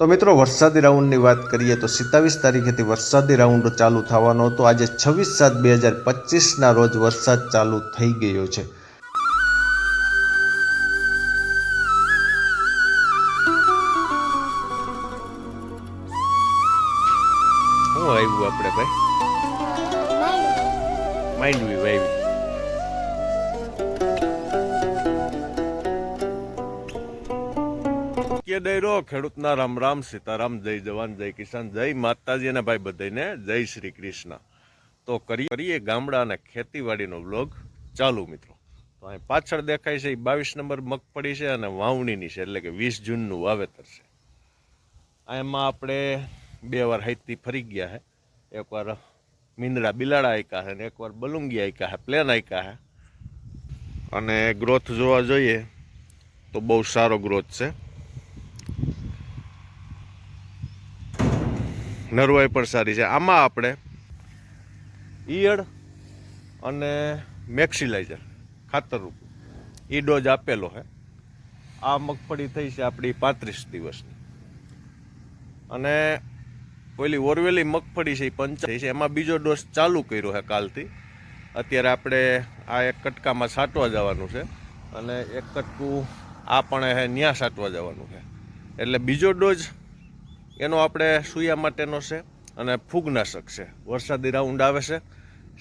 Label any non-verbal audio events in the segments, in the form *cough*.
તો મિત્રો વરસાદી રાઉન્ડની વાત કરીએ તો સિત્તાવીસ તારીખેથી વરસાદી રાઉન્ડ ચાલુ થવાનો હતો. આજે છવ્વીસ સાત બે હજાર પચીસના રોજ વરસાદ ચાલુ થઈ ગયો છે. શું આવ્યું આપણે ભાઈ? માંડવી વાવી કે દયરો ખેડૂતના રામ રામ, સીતારામ, જય જવાન, જય કિસાન, જય માતાજી અને ભાઈ બધાને જય શ્રી કૃષ્ણ. તો કરીએ કરીએ ગામડા અને ખેતીવાડીનો બ્લોગ ચાલુ મિત્રો. તો અહીં પાછળ દેખાય છે એ બાવીસ નંબર મગફળી છે અને વાવણીની છે, એટલે કે વીસ જૂનનું વાવેતર છે. એમાં આપણે બે વાર હાઈથી ફરી ગયા હે. એકવાર મીંદડા બિલાડા આયકા છે અને એકવાર બલુંગી આયકા છે પ્લેન આયકા છે અને ગ્રોથ જોવા જોઈએ તો બહુ સારો ગ્રોથ છે. નરવાઈ પણ સારી છે. આમાં આપણે ઈયળ અને મેક્સિલાઇઝર ખાતરરૂપ એ ડોઝ આપેલો છે આ મગફળી થઈ છે આપણી પાંત્રીસ દિવસની. અને ઓલી ઓરવેલી મગફળી છે એ પંચાઈ છે. એમાં બીજો ડોઝ ચાલુ કર્યો છે કાલથી. અત્યારે આપણે આ એક કટકામાં સાટવા જવાનું છે. અને એક કટકું આ પણ ન્યા સાટવા જવાનું છે એટલે બીજો ડોઝ એનો આપણે સૂયા માટેનો છે અને ફૂગનાશક છે. વરસાદી રાઉન્ડ આવે છે.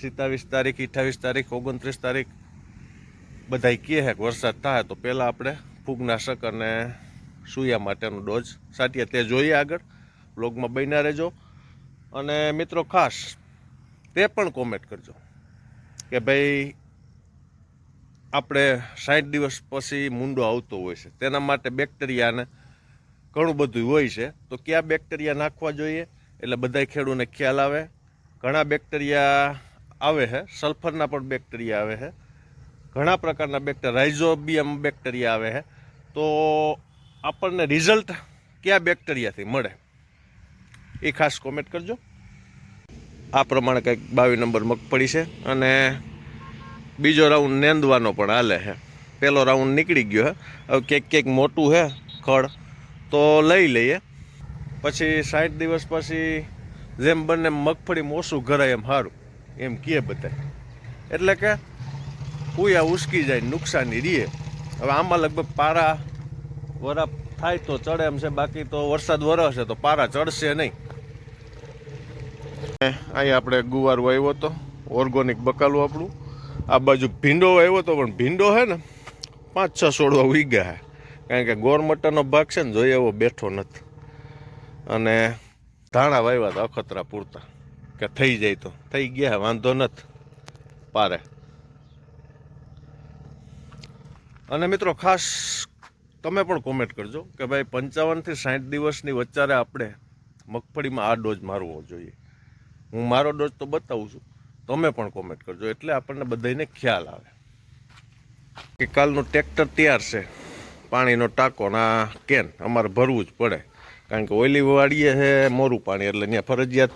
સિત્તાવીસ તારીખ, અઠ્ઠાવીસ તારીખ, ઓગણત્રીસ તારીખ, બધાય કહે છે વરસાદ થાય તો પહેલાં આપણે ફૂગનાશક અને સૂયા માટેનો ડોઝ સાટીએ તે જોઈએ આગળ. બ્લોગમાં બન્યા રહેજો. અને મિત્રો ખાસ તે પણ કોમેન્ટ કરજો કે ભાઈ આપણે સાઠ દિવસ પછી મૂંડો આવતો હોય છે. તેના માટે બેક્ટેરિયાને ઘણું બધું હોય છે. તો કયા બેક્ટેરિયા નાખવા જોઈએ? એટલે બધાય ખેડૂને ખ્યાલ આવે. ઘણા બેક્ટેરિયા આવે છે સલ્ફરના પણ બેક્ટેરિયા આવે છે ઘણા પ્રકારના બેક્ટેરિયા રાઇઝોબિયમ બેક્ટેરિયા આવે છે તો આપણને રિઝલ્ટ કયા બેક્ટેરિયાથી મળે? એ ખાસ કોમેન્ટ કરજો. આ પ્રમાણે કંઈક બાવીસ નંબર મગફળી છે. અને બીજો રાઉન્ડ નેંદવાનો પણ હાલે છે પહેલો રાઉન્ડ નીકળી ગયો છે હવે ક્યાંક ક્યાંક મોટું છે ખડ. તો લઈ લઈએ. પછી સાઠ દિવસ પછી જેમ બંને મગફળી ઓછું ઘરાય એમ સારું એમ કહે બધા એટલે કે કુયા ઉસકી જાય નુકસાની રીએ. હવે આમાં લગભગ પારા વરા થાય તો ચડે એમ છે, બાકી તો વરસાદ વરસે તો પારા ચડશે નહીં. અહીંયા આપણે ગુવાર વાવ્યો હતો ઓર્ગોનિક બકાલું આપણું. આ બાજુ ભીંડો વાવ્યો હતો પણ ભીંડો છે ને, પાંચ છ છોડવા ઉગ્યા કારણ કે ગોરમટરનો ભાગ છે ને જોઈએ એવો બેઠો નથી. અને ધાણા વાવ્યા હતા અખતરા પૂરતા. કે થઈ જાય તો. થઈ ગયા, વાંધો નથી. પારે. અને મિત્રો ખાસ તમે પણ કોમેન્ટ કરજો કે ભાઈ પંચાવનથી સાઠ દિવસની વચ્ચારે આપણે મગફળીમાં આ ડોઝ મારવો જોઈએ. હું મારો ડોઝ તો બતાવું છું. તમે પણ કોમેન્ટ કરજો. એટલે આપણને બધાને ખ્યાલ આવે. કે કાલનું ટ્રેક્ટર તૈયાર છે. પાણીનો ટાંકો ને કેન, અમારે ભરવું જ પડે. કારણ કે ઓઈલી વાળીએ છે મોરું પાણી, એટલે ત્યાં ફરજિયાત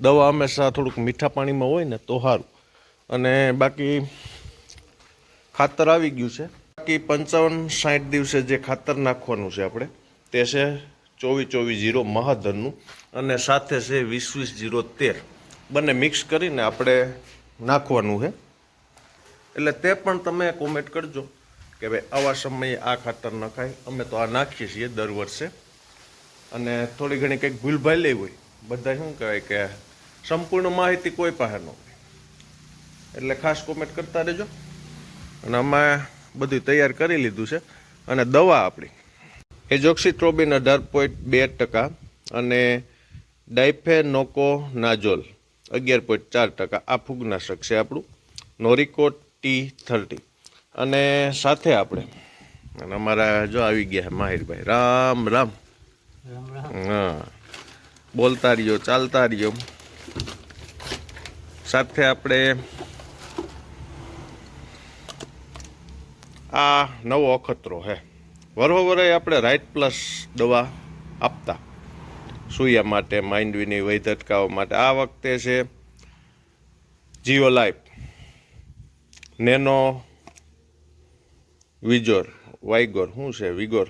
દવા હંમેશા થોડુંક મીઠા પાણીમાં હોય ને તો સારું. અને બાકી ખાતર આવી ગયું છે. બાકી પંચાવન સાઠ દિવસે જે ખાતર નાખવાનું છે આપણે, તે છે ચોવીસ ચોવીસ જીરો મહાધનનું અને સાથે છે વીસ વીસ જીરો તેર. બંને મિક્સ કરીને આપણે નાખવાનું છે. એટલે તે પણ તમે કોમેન્ટ કરજો. કે ભાઈ આવા સમયે આ ખાતર નખાય અમે તો આ નાખીએ છીએ દર વર્ષે. અને થોડી ઘણી કંઈક ભૂલભાઈ લેવી હોય. બધા શું કહેવાય કે સંપૂર્ણ માહિતી કોઈ પાસે ન હોય. એટલે ખાસ કોમેન્ટ કરતા રહેજો. અને અમે બધું તૈયાર કરી લીધું છે. અને દવા આપણી. એજોક્સિટ્રોબિન અઢાર પોઈન્ટ બે ટકા અને ડાઇફેનોકો નાજોલ અગિયાર પોઈન્ટ ચાર ટકા. આ ફૂગનાશક છે આપણું. નોરિકો ટી થર્ટી અને સાથે આપણે. અને અમારા જો આવી ગયા માહિરભાઈ. રામ રામ. હા. બોલતા રહ્યો ચાલતા રહ્યો સાથે આપણે આ નવો અખતરો હે. વરોવરે આપણે રાઈટ પ્લસ દવા આપતા. સૂયા માટે માઇન્ડવીની વય અટકાવવા માટે. આ વખતે છે Geo life nano vigor vigor શું છે વિગોર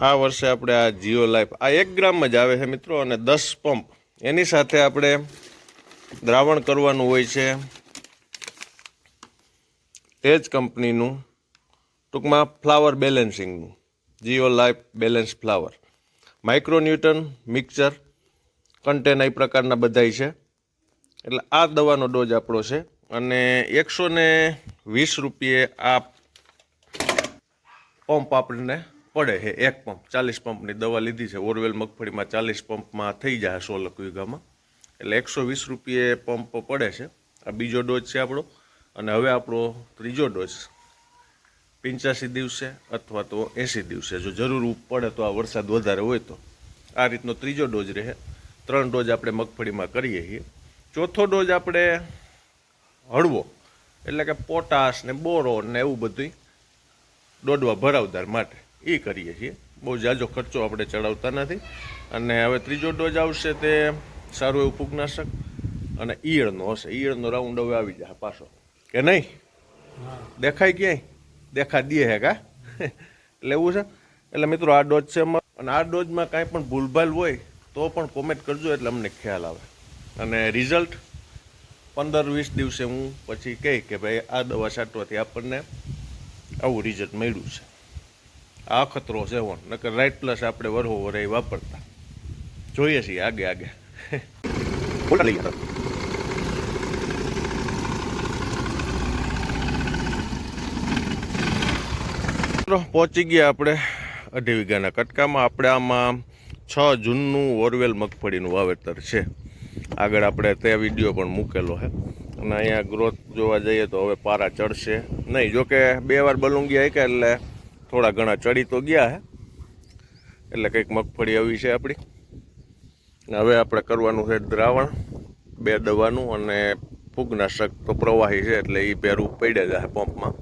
આ વર્ષે આપણે આ જીઓ લાઈફ આ એક ગ્રામમાં જ આવે છે મિત્રો, અને દસ પંપ. એની સાથે આપણે દ્રાવણ કરવાનું હોય છે. તે જ કંપનીનું, ટૂંકમાં flower બેલેન્સિંગનું. Geo life balance flower micronutrient mixer contain એ પ્રકારના બધાય છે. એટલે આ દવાનો ડોઝ આપણો છે અને એકસો ને વીસ રૂપિયે આ પંપ આપણને પડે છે, એક પંપ. ચાલીસ પંપની દવા લીધી છે. ઓરવેલ મગફળીમાં ચાલીસ પંપમાં થઈ જાય સોલક વીઘામાં. એટલે એકસો વીસ રૂપિયે પંપ પડે છે. આ બીજો ડોઝ છે આપણો. અને હવે આપણો ત્રીજો ડોઝ. પંચ્યાસી દિવસે અથવા તો એંસી દિવસે. જો જરૂર પડે તો આ વરસાદ વધારે હોય તો. આ રીતનો ત્રીજો ડોઝ રહે. ત્રણ ડોઝ આપણે મગફળીમાં કરીએ છીએ. ચોથો ડોઝ આપણે હળવો. એટલે કે પોટાશ ને બોરોન ને એવું બધું દોડવા ભરાવદાર માટે. એ કરીએ છીએ. બહુ જાજો ખર્ચો આપણે ચડાવતા નથી. અને હવે ત્રીજો ડોઝ આવશે તે સારું એવું ફૂગનાશક અને ઈયળનો હશે. ઈયળનો રાઉન્ડ હવે આવી જાય પાછો. કે નહીં? દેખાય ક્યાંય? દેખા દે હે કા? એટલે એવું છે. એટલે મિત્રો આ ડોઝ છે અને આ ડોઝમાં કાંઈ પણ ભૂલભાલ હોય તો પણ કોમેન્ટ કરજો એટલે અમને ખ્યાલ આવે. અને રિઝલ્ટ પંદર વીસ દિવસે હું પછી કહી કે ભાઈ આ દવા છાંટવાથી આપણને આવું રિઝલ્ટ મળ્યું છે. આ ખતરો છે વણ નકર રાઈટ પ્લસ આપણે વરહો વરે વાપરતા. જોઈએ છીએ આગે આગે. લઈ ગયા મિત્રો પહોંચી ગયા આપણે અઢી વીઘાના કટકામાં. આપણે આમાં છ જૂનનું ઓરવેલ મગફળીનું વાવેતર છે. આગળ આપણે તે વીડિયો પણ મૂકેલો છે અને અહીંયા ગ્રોથ જોવા જઈએ તો હવે પારા ચડશે. નહીં જોકે બે વાર બલુંગી આવી એટલે થોડા ઘણા ચડી તો ગયા હે. એટલે કંઈક મગફળી આવી છે આપણી. હવે આપણે કરવાનું છે દ્રાવણ, બે દવાનું અને ફૂગનાશક તો પ્રવાહી છે એટલે એ પહેરું પડ્યા જાય પંપમાં.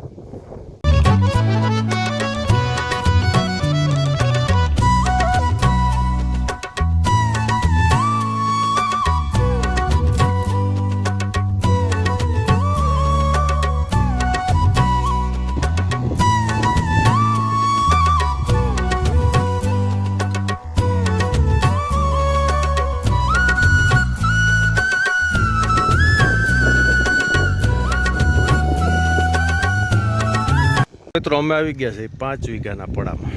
મિત્રો, અમે આવી ગયા છે પાંચ વીઘાના પડામાં.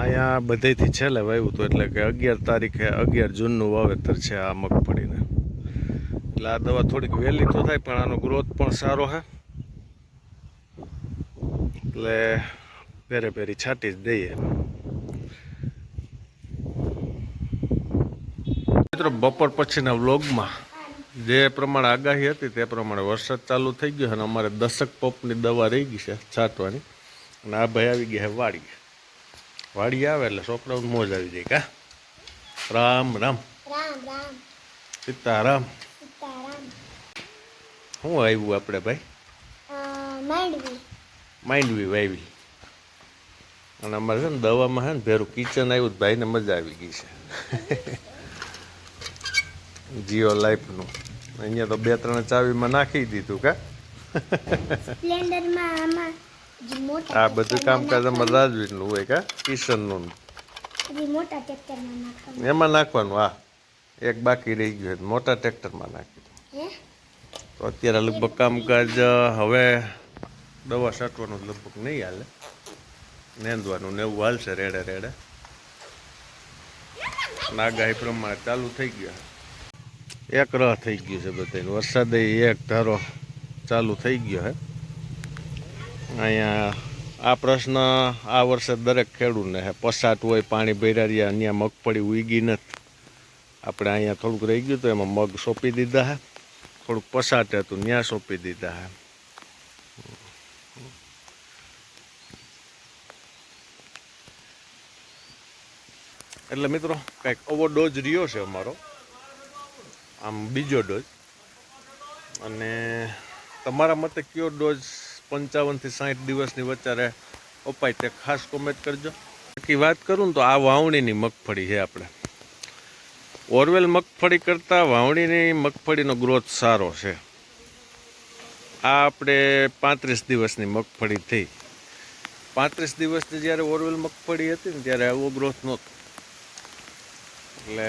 અહીંયા બધેથી છેલ્લે વાવ્યું હતું એટલે કે અગિયાર તારીખે અગિયાર જૂનનું વાવેતર છે આ મગફળીને. એટલે આ દવા થોડીક વહેલી તો થાય, પણ આનો ગ્રોથ પણ સારો છે એટલે પેરે પેરી છાંટી જ દઈએ. મિત્રો, બપોર પછીના વ્લોગમાં જે પ્રમાણે આગાહી હતી તે પ્રમાણે વરસાદ ચાલુ થઈ ગયો અને અમારે દશક પંપની દવા રહી ગઈ છે છાંટવાની. અને આ ભાઈ આવી ગયા વાડી વાડી આવે એટલે છોકરાઓને મોજ આવી જાય કા રામ રામ. રામ રામ. સીતારામ. શું આવ્યું આપણે ભાઈ? માંડવી. વાવી. અને અમારે છે ને દવામાં છે ને ભેરું કિચન આવ્યું તો ભાઈને મજા આવી ગઈ છે. *laughs* જીઓ લાઈફનું અહીંયા તો બે ત્રણ ચાવીમાં નાખી દીધું કા સ્પ્લેન્ડરમાં *laughs* આમાં આ બધું કામકાજ અમારે રાજવીરનું હોય કા? કિશનનું. એમાં નાખવાનું હા. એક બાકી રહી ગયું છે. મોટા ટ્રેક્ટરમાં નાખી તો અત્યારે લગભગ કામકાજ હવે દવા છાંટવાનું લગભગ નહીં હાલે. નેંદવાનું ને એવું હાલશે રેડે રેડે. નાગાહી પ્રમાણે ચાલુ થઈ ગયા. એક રહ થઈ ગયું છે બધાને વરસાદે એક ધારો ચાલુ થઈ ગયો હે. અહીંયા આ પ્રશ્ન આ વર્ષે દરેક ખેડૂતને હે. પસાટ હોય, પાણી ભર્યા રહ્યા, અહીંયા મગફળી ઉગી નથી. આપણે અહીંયા થોડુંક રહી ગયું તો એમાં મગ સોંપી દીધા હે. થોડુંક પસાટ હતું ત્યાં સોંપી દીધા હે. એટલે મિત્રો, કંઈક આવો ડોઝ રહ્યો છે અમારો. આમ બીજો ડોઝ. અને તમારા મતે કયો ડોઝ પંચાવનથી સાઠ દિવસની વચ્ચે અપાય તે ખાસ કોમેન્ટ કરજો. બાકી વાત કરું તો આ વાવણીની મગફળી છે આપણે. ઓરવેલ મગફળી કરતાં વાવણીની મગફળીનો ગ્રોથ સારો છે. આ આપણે પાંત્રીસ દિવસની મગફળી થઈ. પાંત્રીસ દિવસની જ્યારે ઓરવેલ મગફળી હતી ને ત્યારે આવો ગ્રોથ નહોતો. એટલે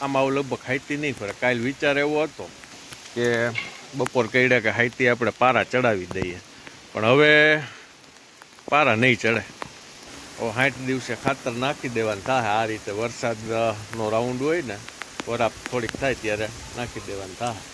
આમાં આવું લગભગ હાઈટી નહીં ફરે. કાલ વિચાર એવો હતો કે બપોર કહીડ્યા કે હાઈટી આપણે પારા ચડાવી દઈએ. પણ હવે પારા નહીં ચડે. હવે હાઠ દિવસે ખાતર નાખી દેવાનું થાય. આ રીતે વરસાદનો રાઉન્ડ હોય ને, વરાપ થોડીક થાય ત્યારે નાખી દેવાનું થાય.